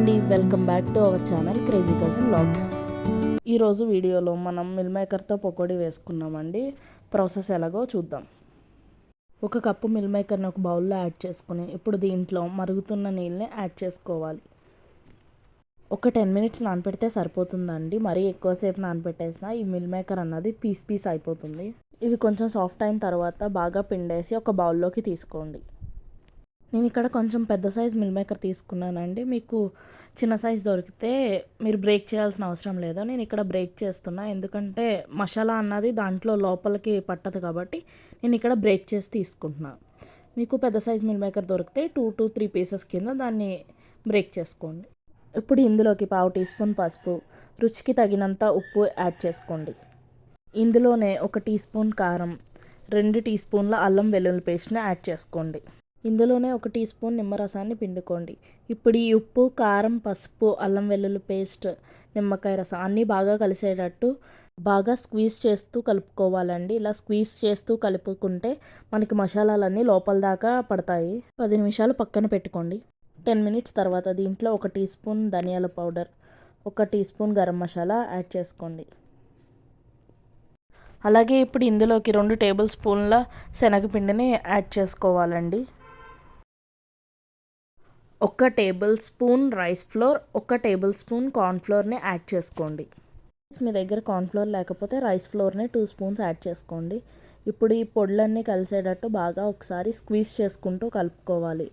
అండి welcome back to our channel crazy cousin blogs ఈరోజు వీడియోలో మనం మిల్ మేకర్తో పకోడీ వేసుకున్నామండి. ప్రాసెస్ ఎలాగో చూద్దాం. ఒక కప్పు మిల్ మేకర్ని ఒక బౌల్లో యాడ్ చేసుకుని ఇప్పుడు దీంట్లో మరుగుతున్న నీళ్ళని యాడ్ చేసుకోవాలి. ఒక టెన్ మినిట్స్ నానపెడితే సరిపోతుందండి. మరీ ఎక్కువసేపు నానపెట్టేసిన ఈ మిల్ మేకర్ అన్నది పీస్ పీస్ అయిపోతుంది. ఇవి కొంచెం సాఫ్ట్ అయిన తర్వాత బాగా పిండేసి ఒక బౌల్లోకి తీసుకోండి. నేను ఇక్కడ కొంచెం పెద్ద సైజ్ మిల్ మేకర్ తీసుకున్నానండి. మీకు చిన్న సైజ్ దొరికితే మీరు బ్రేక్ చేయాల్సిన అవసరం లేదు. నేను ఇక్కడ బ్రేక్ చేస్తున్నా. ఎందుకంటే మసాలా అన్నది దాంట్లో లోపలికి పట్టదు కాబట్టి నేను ఇక్కడ బ్రేక్ చేసి తీసుకుంటున్నా. మీకు పెద్ద సైజ్ మిల్ మేకర్ దొరికితే టూ టు త్రీ పీసెస్ కింద దాన్ని బ్రేక్ చేసుకోండి. ఇప్పుడు ఇందులోకి పావు టీ స్పూన్ పసుపు రుచికి తగినంత ఉప్పు యాడ్ చేసుకోండి. ఇందులోనే ఒక టీ స్పూన్ కారం రెండు టీ స్పూన్ల అల్లం వెల్లుల్లి పేస్ట్ని యాడ్ చేసుకోండి. ఇందులోనే ఒక టీ స్పూన్ నిమ్మరసాన్ని పిండుకోండి. ఇప్పుడు ఈ ఉప్పు కారం పసుపు అల్లం వెల్లుల్లి పేస్ట్ నిమ్మకాయ రసం అన్నీ బాగా కలిసేటట్టు బాగా స్క్వీజ్ చేస్తూ కలుపుకోవాలండి. ఇలా స్క్వీజ్ చేస్తూ కలుపుకుంటే మనకి మసాలాలన్నీ లోపల దాకా పడతాయి. పది నిమిషాలు పక్కన పెట్టుకోండి. టెన్ మినిట్స్ తర్వాత దీంట్లో ఒక టీ స్పూన్ ధనియాల పౌడర్ ఒక tea spoon garam masala add చేసుకోండి. అలాగే ఇప్పుడు ఇందులోకి రెండు టేబుల్ స్పూన్ల శనగపిండిని యాడ్ చేసుకోవాలండి. ఒక టేబుల్ స్పూన్ రైస్ ఫ్లోర్ ఒక టేబుల్ స్పూన్ కార్న్ఫ్లోర్ని యాడ్ చేసుకోండి. మీ దగ్గర కార్న్ఫ్లోర్ లేకపోతే రైస్ ఫ్లోర్ని టూ స్పూన్స్ యాడ్ చేసుకోండి. ఇప్పుడు ఈ పొడులన్నీ కలిసేటట్టు బాగా ఒకసారి స్క్వీజ్ చేసుకుంటూ కలుపుకోవాలి.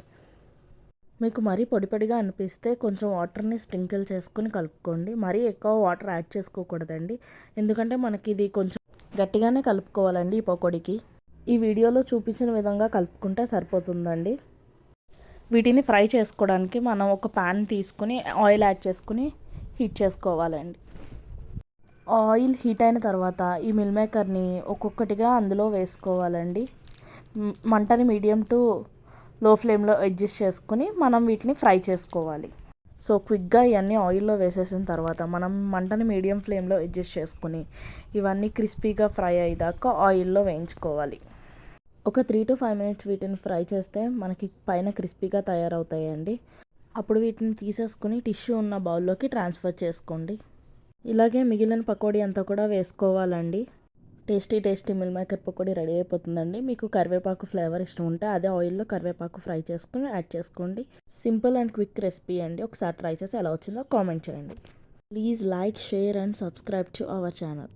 మీకు మరీ పొడి పొడిగా అనిపిస్తే కొంచెం వాటర్ని స్ప్రింకిల్ చేసుకుని కలుపుకోండి. మరీ ఎక్కువ వాటర్ యాడ్ చేసుకోకూడదండి. ఎందుకంటే మనకి ఇది కొంచెం గట్టిగానే కలుపుకోవాలండి ఈ పకోడీకి. ఈ వీడియోలో చూపించిన విధంగా కలుపుకుంటే సరిపోతుందండి. వీటిని ఫ్రై చేసుకోవడానికి మనం ఒక ప్యాన్ తీసుకుని ఆయిల్ యాడ్ చేసుకుని హీట్ చేసుకోవాలండి. ఆయిల్ హీట్ అయిన తర్వాత ఈ మిల్ మేకర్ని ఒక్కొక్కటిగా అందులో వేసుకోవాలండి. మంటని మీడియం టు లో ఫ్లేమ్లో అడ్జస్ట్ చేసుకుని మనం వీటిని ఫ్రై చేసుకోవాలి. సో క్విక్గా ఇవన్నీ ఆయిల్లో వేసేసిన తర్వాత మనం మంటని మీడియం ఫ్లేమ్లో అడ్జస్ట్ చేసుకుని ఇవన్నీ క్రిస్పీగా ఫ్రై అయ్యాక ఆయిల్లో వేయించుకోవాలి. ఒక త్రీ టు ఫైవ్ మినిట్స్ వీటిని ఫ్రై చేస్తే మనకి పైన క్రిస్పీగా తయారవుతాయండి. అప్పుడు వీటిని తీసేసుకుని టిష్యూ ఉన్న బౌల్లోకి ట్రాన్స్ఫర్ చేసుకోండి. ఇలాగే మిగిలిన పకోడీ అంతా కూడా వేసుకోవాలండి. Tasty tasty meal maker pakodi ready అయిపోతుందండి. మీకు కరివేపాకు ఫ్లేవర్ ఇష్టం ఉంటే అదే ఆయిల్లో కరివేపాకు ఫ్రై చేసుకుని యాడ్ చేసుకోండి. సింపుల్ అండ్ క్విక్ రెసిపీ అండి. ఒకసారి ట్రై చేసి ఎలా వచ్చిందో కామెంట్ చేయండి. Please like share and subscribe to our channel.